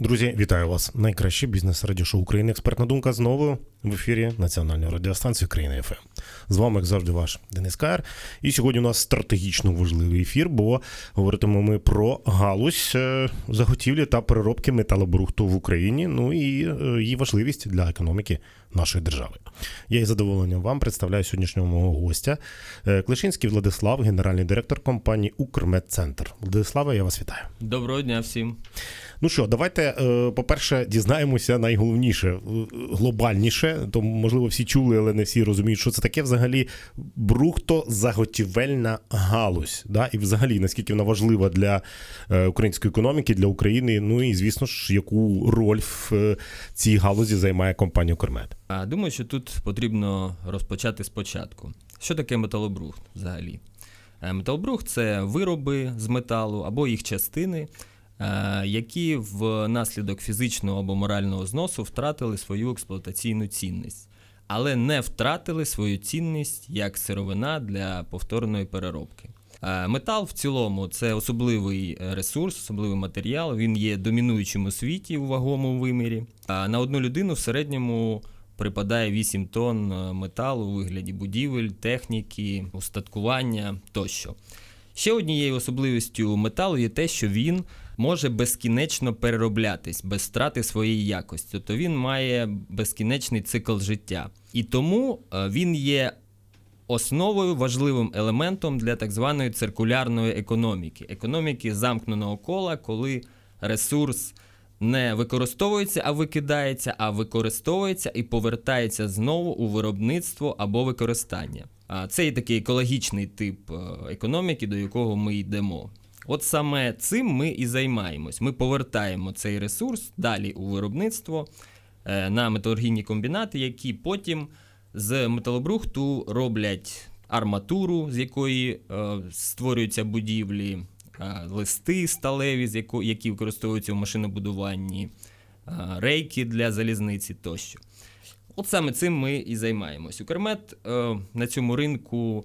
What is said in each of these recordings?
Друзі, вітаю вас. Найкраще бізнес радіошоу України. Експертна думка знову в ефірі Національної радіостанції України ФМ. З вами, як завжди, ваш Денис Каєр. І сьогодні у нас стратегічно важливий ефір, бо говоритимемо ми про галузь е, заготівлі та переробки металобрухту в Україні. Ну і е, її важливість для економіки нашої держави. Я із задоволенням вам представляю сьогоднішнього мого гостя Е, Клишинський Владислав, генеральний директор компанії Укрмедцентр. Владиславе, я вас вітаю. Доброго дня всім. Ну що, давайте, е, по-перше, дізнаємося найголовніше, е, глобальніше, то можливо всі чули, але не всі розуміють, що це таке взагалі брухтозаготівельна галузь. Да? І взагалі, наскільки вона важлива для української економіки, для України. Ну і звісно ж, яку роль в цій галузі займає компанія Укрмед. Думаю, що тут потрібно розпочати спочатку. Що таке металобрухт взагалі? Е, Металобрухт це вироби з металу або їх частини, е, які внаслідок фізичного або морального зносу втратили свою експлуатаційну цінність, але не втратили свою цінність як сировина для повторної переробки. Е, Метал в цілому це особливий ресурс, особливий матеріал. Він є домінуючим у світі у вагомому вимірі. А на одну людину в середньому припадає 8 тонн е, металу у вигляді будівель, техніки, устаткування тощо. Ще однією особливістю металу є те, що він може безкінечно перероблятись без втрати своєї якості. Тобто він має безкінечний цикл життя. І тому е, він є основою важливим елементом для так званої циркулярної економіки, економіки замкненого кола, коли ресурс не використовується, а викидається, а використовується і повертається знову у виробництво або використання. А це і такий екологічний тип е, економіки, до якого ми йдемо. От саме цим ми і займаємось. Ми повертаємо цей ресурс далі у виробництво е, на металургійні комбінати, які потім з металобрухту роблять арматуру, з якої е, створюються будівлі, листи сталеві, які використовуються в машинобудуванні, е, рейки для залізниці тощо. От саме цим ми і займаємось. Укрмет е, на цьому ринку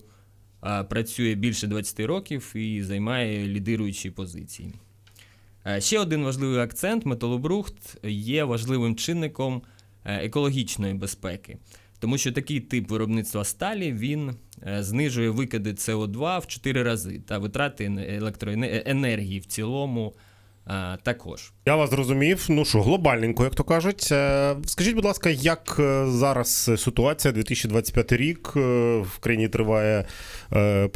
е, працює більше 20 років і займає лідируючі позиції. Е, Ще один важливий акцент: металобрухт є важливим чинником е, екологічної безпеки, тому що такий тип виробництва сталі він е, знижує викиди СО2 в 4 рази та витрати електроенергії в цілому е, також. Я вас зрозумів. Ну що, глобальненько, як то кажуть. Е, Скажіть, будь ласка, як е, зараз ситуація 2025 рік е, в країні триває е,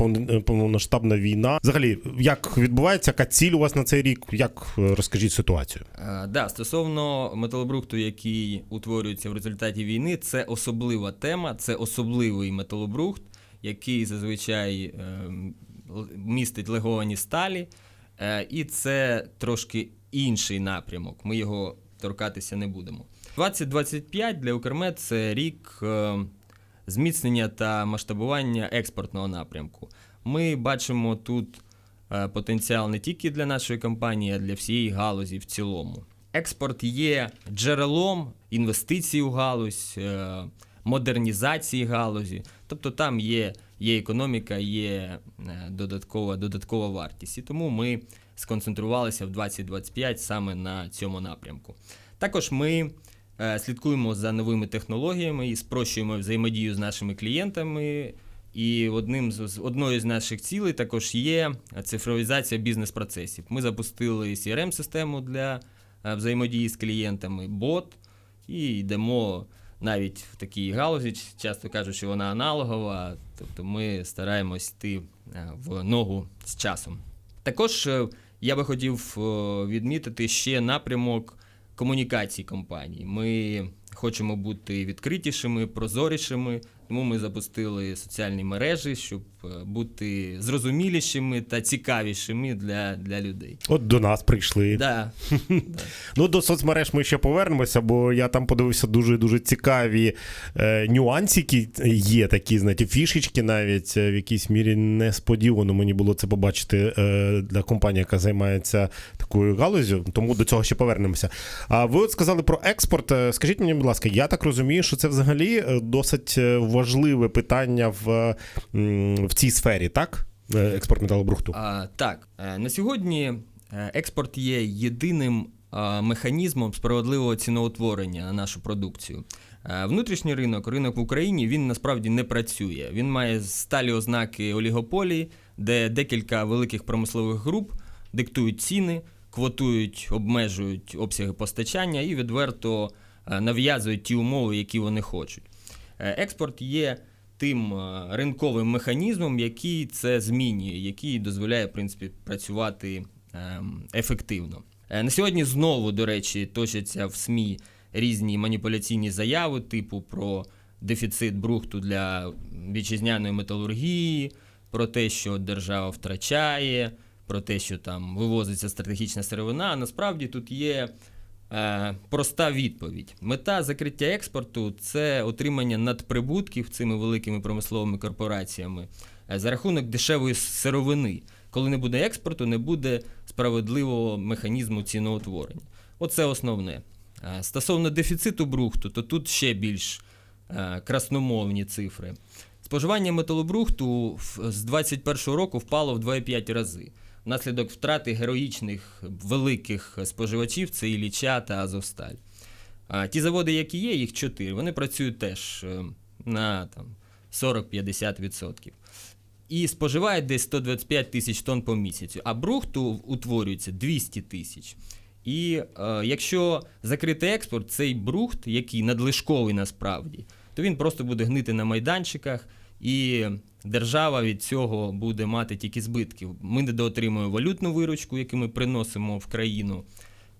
повномасштабна війна? Взагалі, як відбувається, яка ціль у вас на цей рік? Як е, розкажіть ситуацію? Е, Да, стосовно металобрухту, який утворюється в результаті війни, це особлива тема, це особливий металобрухт, який зазвичай е, містить леговані сталі, е, і це трошки інший напрямок. Ми його торкатися не будемо. 2025 для Укрмет це рік е, зміцнення та масштабування експортного напрямку. Ми бачимо тут е, потенціал не тільки для нашої компанії, а для всієї галузі в цілому. Експорт є джерелом інвестицій у галузь, е, модернізації галузі. Тобто там є, є економіка, є е, додаткова, додаткова вартість. І тому ми сконцентрувалися в 2025 саме на цьому напрямку. Також ми е, слідкуємо за новими технологіями і спрощуємо взаємодію з нашими клієнтами. І одним з одною з наших цілей також є цифровізація бізнес-процесів. Ми запустили CRM-систему для е, взаємодії з клієнтами, бот, і йдемо навіть в такій галузі. Часто кажуть, що вона аналогова, тобто ми стараємось йти е, в ногу з часом. Також е, я би хотів е, відмітити ще напрямок комунікації компанії. Ми хочемо бути відкритішими, прозорішими, тому ми запустили соціальні мережі, щоб бути зрозумілішими та цікавішими для, для людей. От до нас прийшли. Да. Ну, до соцмереж ми ще повернемося, бо я там подивився дуже дуже цікаві е, нюансики. Є такі, знаєте, фішечки навіть е, в якійсь мірі несподівано мені було це побачити е, для компанії, яка займається такою галузю. Тому до цього ще повернемося. А ви от сказали про експорт. Е, Скажіть мені, будь ласка, я так розумію, що це взагалі е, досить е, важливе питання в, в цій сфері, так? Е, Експорт металобрухту. А, так, е, на сьогодні е, експорт є єдиним механізмом справедливого ціноутворення на нашу продукцію. Внутрішній ринок, ринок в Україні, він насправді не працює. Він має сталі ознаки олігополії, де декілька великих промислових груп диктують ціни, квотують, обмежують обсяги постачання і відверто нав'язують ті умови, які вони хочуть. Експорт є тим е, ринковим механізмом, який це змінює, який дозволяє в принципі працювати ем, ефективно. Е, На сьогодні знову, до речі, точаться в СМІ різні маніпуляційні заяви, типу про дефіцит брухту для вітчизняної металургії, про те, що держава втрачає, про те, що там вивозиться стратегічна сировина. Насправді тут є проста відповідь. Мета закриття експорту це отримання надприбутків цими великими промисловими корпораціями е, за рахунок дешевої сировини. Коли не буде експорту, не буде справедливого механізму ціноутворення. Оце основне. Е, Стосовно дефіциту брухту, то тут ще більш е, красномовні цифри. Споживання металобрухту з 2021 року впало в 2,5 рази. Внаслідок втрати героїчних великих споживачів це Ілліча та Азовсталь. А ті заводи, які є, їх чотири, вони працюють теж е, на там, 40-50%. І споживають десь 125 тисяч тонн по місяцю, а брухту утворюється 200 тисяч. І е, якщо закрити експорт, цей брухт, який надлишковий насправді, то він просто буде гнити на майданчиках, і держава від цього буде мати тільки збитки. Ми недоотримуємо валютну виручку, яку ми приносимо в країну.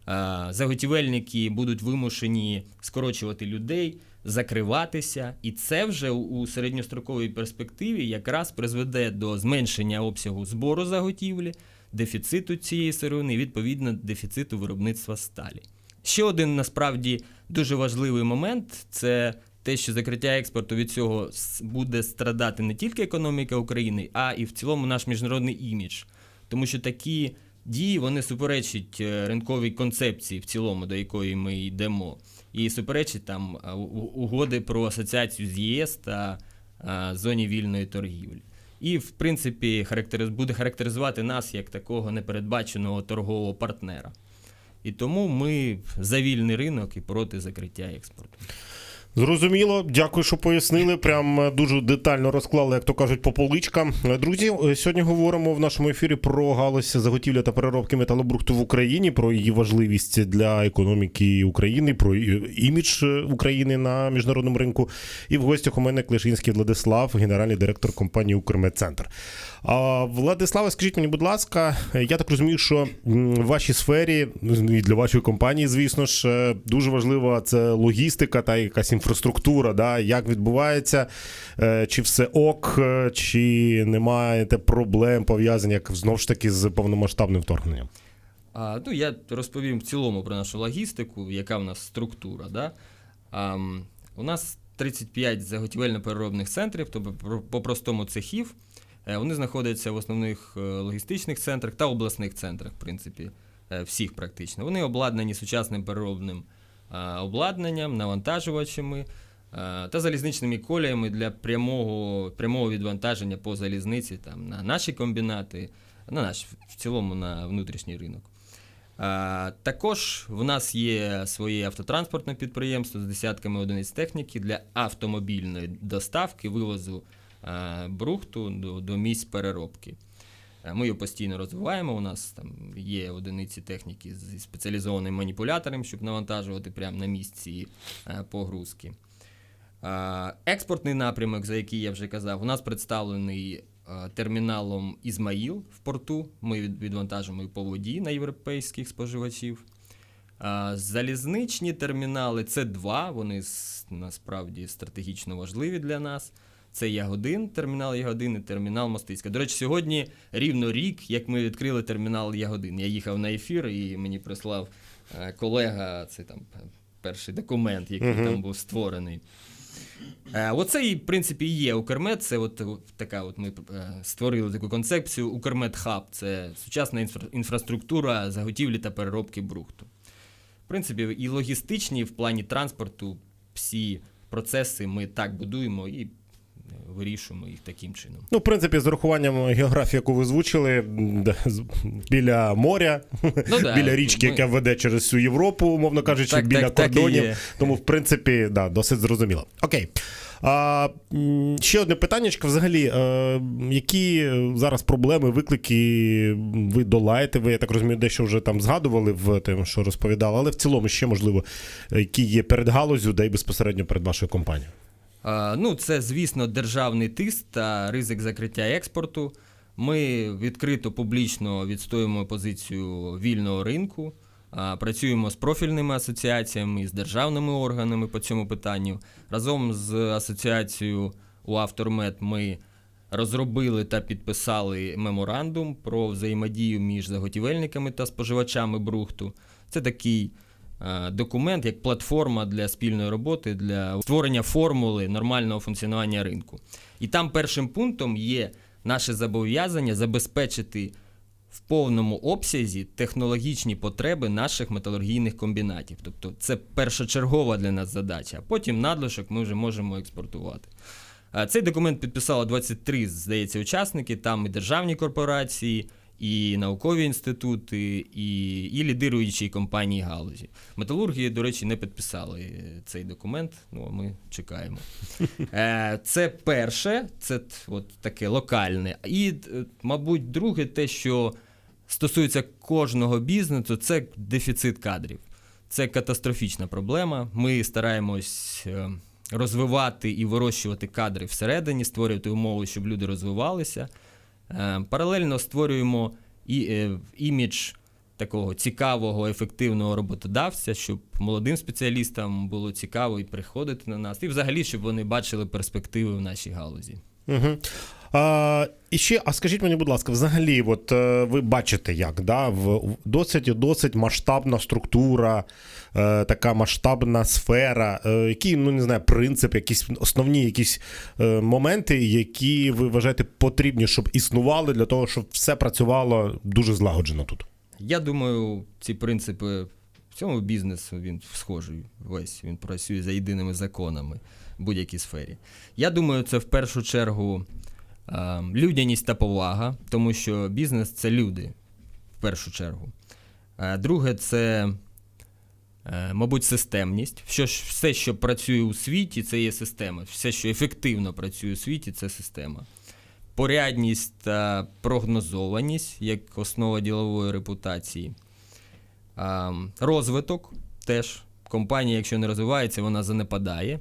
Е, Заготівельники будуть вимушені скорочувати людей, закриватися, і це вже у середньостроковій перспективі якраз призведе до зменшення обсягу збору заготівлі, дефіциту цієї сировини, відповідно дефіциту виробництва сталі. Ще один насправді дуже важливий момент це те, що закриття експорту від цього буде страдати не тільки економіка України, а і в цілому наш міжнародний імідж. Тому що такі дії вони суперечать е, ринковій концепції в цілому, до якої ми йдемо, і суперечать там угоди про асоціацію з ЄС та зоні вільної торгівлі. І, в принципі, характериз... буде характеризувати нас як такого непередбаченого торгового партнера. І тому ми за вільний ринок і проти закриття експорту. Зрозуміло, дякую, що пояснили. Прям е, дуже детально розклали, як то кажуть, по поличкам. Е, Друзі, е, сьогодні говоримо в нашому ефірі про галузь заготівля та переробки металобрухту в Україні, про її важливість для економіки України, про імідж України на міжнародному ринку. І в гостях у мене Клишинський Владислав, генеральний директор компанії Укрмедцентр. А, Владиславе, скажіть мені, будь ласка, я так розумію, що в вашій сфері ну, і для вашої компанії, звісно ж, дуже важлива це логістика та якась інфраструктура. Да? Як відбувається, е, чи все ок, е, чи немає проблем пов'язаних знову ж таки з повномасштабним вторгненням? А, ну, я розповім в цілому про нашу логістику, яка в нас структура. Да? А, у нас 35 заготівельно-переробних центрів, тобто про- по-простому цехів. Е, Вони знаходяться в основних логістичних центрах та обласних центрах, в принципі, всіх практично. Вони обладнані сучасним переробним обладнанням, навантажувачами е, та залізничними коліями для прямого, прямого відвантаження по залізниці там, на наші комбінати, на наш в цілому на внутрішній ринок. Також в нас є своє автотранспортне підприємство з десятками одиниць техніки для автомобільної доставки, вивозу брухту до, до місць переробки. Е, Ми його постійно розвиваємо. У нас там є одиниці техніки зі спеціалізованим маніпулятором, щоб навантажувати прямо на місці е, погрузки. Е, Експортний напрямок, за який я вже казав, у нас представлений терміналом Ізмаїл в порту. Ми від- відвантажуємо і по воді на європейських споживачів. Залізничні термінали це два, вони насправді стратегічно важливі для нас. Це Ягодин, термінал Ягодин і термінал Мостицька. До речі, сьогодні рівно рік, як ми відкрили термінал Ягодин. Я їхав на ефір і мені прислав е, колега, це там перший документ, який Мгм. там був створений. Е, Оце, і, в принципі, і є Укрмед. Це от, така, от ми е, створили таку концепцію. Укрмед Хаб це сучасна інфра- інфраструктура заготівлі та переробки брухту. В принципі, і логістичні в плані транспорту всі процеси ми так будуємо і вирішуємо їх таким чином. Ну, в принципі, з урахуванням географії, яку ви озвучили, м, де з- біля моря, Ну, да, біля річки, ми- яка веде через всю Європу, умовно кажучи, Так, біля так, так кордонів. є. Тому, в принципі, да, досить зрозуміло. Окей. А, ще одне питання. Взагалі, е, які зараз проблеми, виклики ви долаєте? Ви, я так розумію, дещо вже там згадували в тим, що розповідали, але в цілому ще, можливо, які є перед галузю, де й безпосередньо перед вашою компанією. Ну, це, звісно, державний тиск та ризик закриття експорту. Ми відкрито публічно відстоюємо позицію вільного ринку, працюємо з профільними асоціаціями, з державними органами по цьому питанню. Разом з асоціацією УАвтормет ми розробили та підписали меморандум про взаємодію між заготівельниками та споживачами брухту. Це такий документ як платформа для спільної роботи, для створення формули нормального функціонування ринку. І там першим пунктом є наше зобов'язання забезпечити в повному обсязі технологічні потреби наших металургійних комбінатів. Тобто це першочергова для нас задача, а потім надлишок ми вже можемо експортувати. Цей документ підписало 23, здається, учасники, там і державні корпорації, і наукові інститути, і, і лідируючі компанії галузі. Металурги, до речі, не підписали е, цей документ, ну а ми чекаємо. Е, Це перше, це от таке локальне. І, е, мабуть, друге, те, що стосується кожного бізнесу, це дефіцит кадрів. Це катастрофічна проблема. Ми стараємось розвивати і вирощувати кадри всередині, створювати умови, щоб люди розвивалися. Е, Паралельно створюємо і, е, імідж такого цікавого, ефективного роботодавця, щоб молодим спеціалістам було цікаво і приходити на нас, і взагалі, щоб вони бачили перспективи в нашій галузі. Угу. І ще, а скажіть мені, будь ласка, взагалі, от е, ви бачите, як да, в досить досить масштабна структура, е, така масштабна сфера. Е, які, ну не знаю, принцип, якісь основні якісь моменти, які ви вважаєте потрібні, щоб існували для того, щоб все працювало дуже злагоджено тут. Я думаю, ці принципи в цьому бізнесу він схожий весь. Він працює за єдиними законами в будь-якій сфері. Я думаю, це в першу чергу людяність та повага, тому що бізнес це люди в першу чергу. Е, друге, це, е, мабуть, системність. Все, що працює у світі, це є система. Все, що ефективно працює у світі, це система порядність та прогнозованість як основа ділової репутації. Розвиток теж. Компанія, якщо не розвивається, вона занепадає.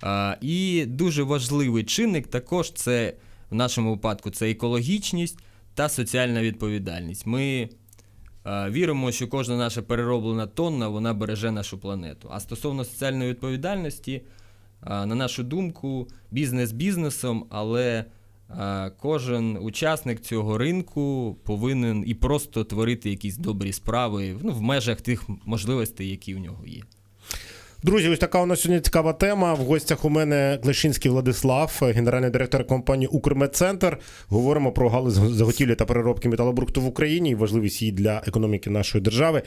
А, і дуже важливий чинник також це в нашому випадку це екологічність та соціальна відповідальність. Ми а, віримо, що кожна наша перероблена тонна вона береже нашу планету. А стосовно соціальної відповідальності, а, на нашу думку, бізнес бізнесом, але а, кожен учасник цього ринку повинен і просто творити якісь добрі справи ну, в межах тих можливостей, які в нього є. Друзі, ось така у нас сьогодні цікава тема. В гостях у мене Клешинський Владислав, генеральний директор компанії Укрмедцентр. Говоримо про галузь заготівлі та переробки металобрухту в Україні і важливість її для економіки нашої держави.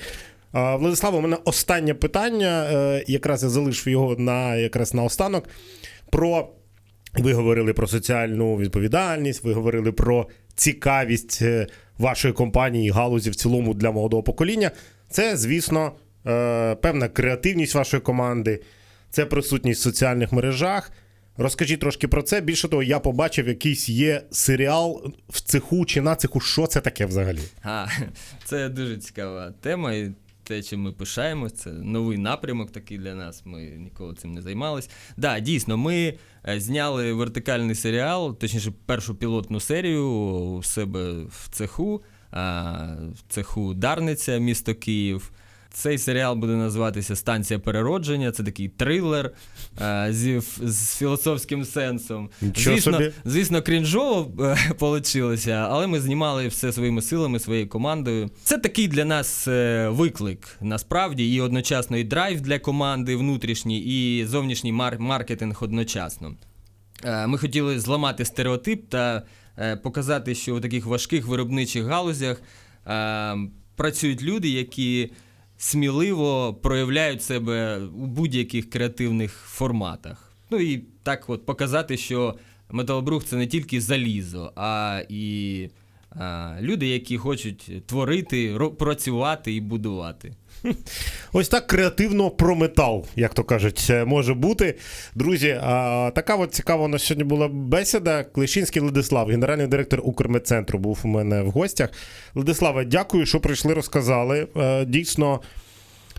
Владислав, у мене останнє питання. е, Якраз я залишив його на якраз на останок. Про ви говорили про соціальну відповідальність, ви говорили про цікавість е, вашої компанії і галузі в цілому для молодого покоління. Це, звісно, е, певна креативність вашої команди, це присутність в соціальних мережах. Розкажіть трошки про це. Більше того, я побачив, якийсь є серіал в цеху чи на цеху. Що це таке взагалі? А, це дуже цікава тема. І те, чим ми пишаємось, це новий напрямок такий для нас. Ми ніколи цим не займались. Да, дійсно, ми е, зняли вертикальний серіал, точніше, першу пілотну серію у себе в цеху, в цеху Дарниця, місто Київ. Цей серіал буде називатися Станція переродження. Це такий трилер е, зі, з філософським сенсом. Нічого звісно, собі. звісно, крінжово вийшло, але ми знімали все своїми силами, своєю командою. Це такий для нас е, виклик насправді, і одночасно і драйв для команди внутрішній, і зовнішній мар- маркетинг одночасно. Е, Ми хотіли зламати стереотип та е, показати, що у таких важких виробничих галузях е, працюють люди, які сміливо проявляють себе у будь-яких креативних форматах. Ну і так от показати, що металобрух це не тільки залізо, а і люди, які хочуть творити, працювати і будувати. Ось так креативно про метал, як то кажуть, е, може бути. Друзі, а, така от цікава у нас сьогодні була бесіда. Клещинський Владислав, генеральний директор Укрмедцентру, був у мене в гостях. Владиславе, дякую, що прийшли, розказали. Е, Дійсно.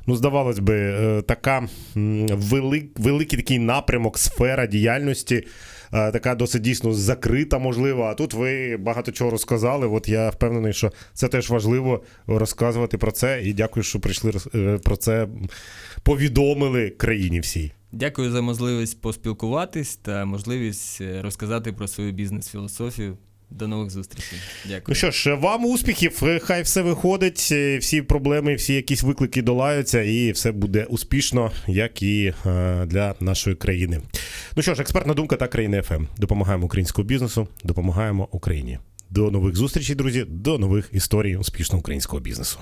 Ну, здавалось би, е, така велик, великий такий напрямок, сфера діяльності, така досить дійсно закрита, можливо. А тут ви багато чого розказали. От я впевнений, що це теж важливо розказувати про це. І дякую, що прийшли е, про це повідомили країні всій. Дякую за можливість поспілкуватись та можливість е, розказати про свою бізнес-філософію. До нових зустрічей. Дякую. Ну що ж, вам успіхів, е, хай все виходить, е, всі проблеми, всі якісь виклики долаються, і все буде успішно, як і е, для нашої країни. Ну що ж, експертна думка та країни ФМ. Допомагаємо українському бізнесу, допомагаємо Україні. До нових зустрічей, друзі, до нових історій успішного українського бізнесу.